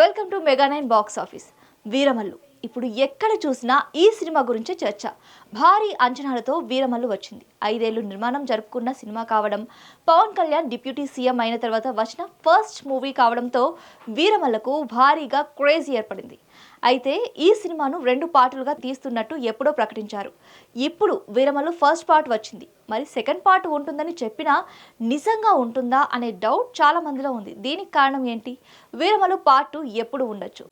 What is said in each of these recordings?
Welcome to mega nine box office. Veeramallu. ఇప్పుడు ఎక్కడ చూసినా ఈ సినిమా గురించే చర్చ. భారీ అంచనాలతో వీరమల్లు వచ్చింది. ఐదేళ్ళు నిర్మాణం జరుపుకున్న సినిమా కావడం పవన్ కళ్యాణ్ డిప్యూటీ సీఎం అయిన తర్వాత వచ్చిన ఫస్ట్ మూవీ కావడంతో వీరమల్లకు భారీగా క్రేజ్ ఏర్పడింది. అయితే ఈ సినిమాను రెండు పార్టులుగా తీస్తున్నట్టు ఎప్పుడో ప్రకటించారు. ఇప్పుడు వీరమల్లు ఫస్ట్ పార్ట్ వచ్చింది. మరి సెకండ్ పార్ట్ ఉంటుందని చెప్పినా నిజంగా ఉంటుందా అనే డౌట్ చాలా మందిలో ఉంది. దీనికి కారణం ఏంటి? వీరమల్లు పార్ట్ టూ ఎప్పుడు ఉండొచ్చు?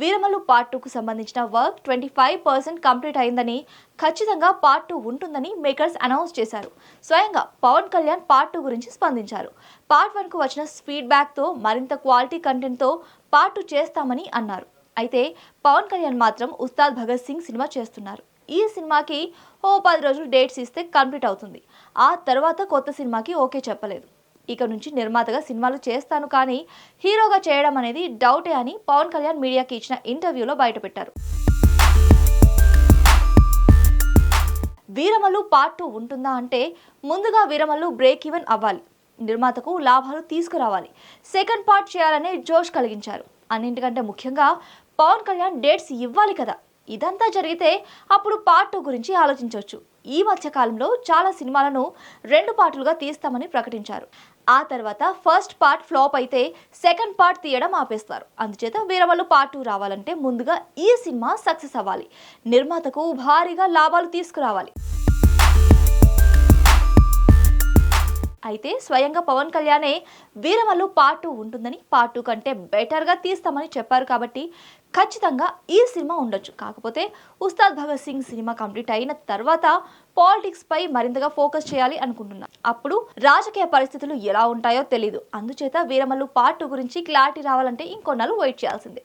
వీరమల్లు పార్ట్ టూకు సంబంధించిన work twenty five percent complete అయిందని ఖచ్చితంగా పార్ట్ టూ ఉంటుందని మేకర్స్ అనౌన్స్ చేశారు. స్వయంగా పవన్ కళ్యాణ్ పార్ట్ టూ గురించి స్పందించారు. పార్ట్ వన్కు వచ్చిన ఫీడ్బ్యాక్తో మరింత క్వాలిటీ కంటెంట్తో పార్ట్ టూ చేస్తామని అన్నారు. అయితే పవన్ కళ్యాణ్ మాత్రం ఉస్తాద్ భగత్ సింగ్ సినిమా చేస్తున్నారు. ఈ సినిమాకి ఓ పది రోజులు డేట్స్ ఇస్తే కంప్లీట్ అవుతుంది. ఆ తర్వాత కొత్త సినిమాకి ఓకే చెప్పలేదు. ఇక నుంచి నిర్మాతగా సినిమాలు చేస్తాను కానీ హీరోగా చేయడం అనేది డౌటే అని పవన్ కళ్యాణ్ మీడియాకి ఇచ్చిన ఇంటర్వ్యూలో బయటపెట్టారు. వీరమల్లు పార్ట్ టూ ఉంటుందా అంటే ముందుగా వీరమల్లు బ్రేక్ ఈవెన్ అవ్వాలి. నిర్మాతకు లాభాలు తీసుకురావాలి. సెకండ్ పార్ట్ చేయాలనే జోష్ కలిగించారు. అన్నింటికంటే ముఖ్యంగా పవన్ కళ్యాణ్ డేట్స్ ఇవ్వాలి కదా. ఇదంతా జరిగితే అప్పుడు పార్ట్ టూ గురించి ఆలోచించవచ్చు ఈ మధ్య కాలంలో చాలా సినిమాలను రెండు పార్టులుగా తీస్తామని ప్రకటించారు. ఆ తర్వాత ఫస్ట్ పార్ట్ ఫ్లాప్ అయితే సెకండ్ పార్ట్ తీయడం ఆపేస్తారు. అందుచేత వీరవల్లు పార్ట్ టూ రావాలంటే ముందుగా ఈ సినిమా సక్సెస్ అవ్వాలి. నిర్మాతకు భారీగా లాభాలు తీసుకురావాలి. అయితే స్వయంగా పవన్ కళ్యాణే వీరమల్లు పార్ట్ టూ ఉంటుందని పార్ట్ టూ కంటే బెటర్గా తీస్తామని చెప్పారు కాబట్టి ఖచ్చితంగా ఈ సినిమా ఉండొచ్చు. కాకపోతే ఉస్తాద్ భగత్ సింగ్ సినిమా కంప్లీట్ అయిన తర్వాత పాలిటిక్స్ పై మరింతగా ఫోకస్ చేయాలి అనుకుంటున్నా. అప్పుడు రాజకీయ పరిస్థితులు ఎలా ఉంటాయో తెలీదు. అందుచేత వీరమల్లు పార్ట్ టూ గురించి క్లారిటీ రావాలంటే ఇంకొన్నాళ్ళు వెయిట్ చేయాల్సిందే.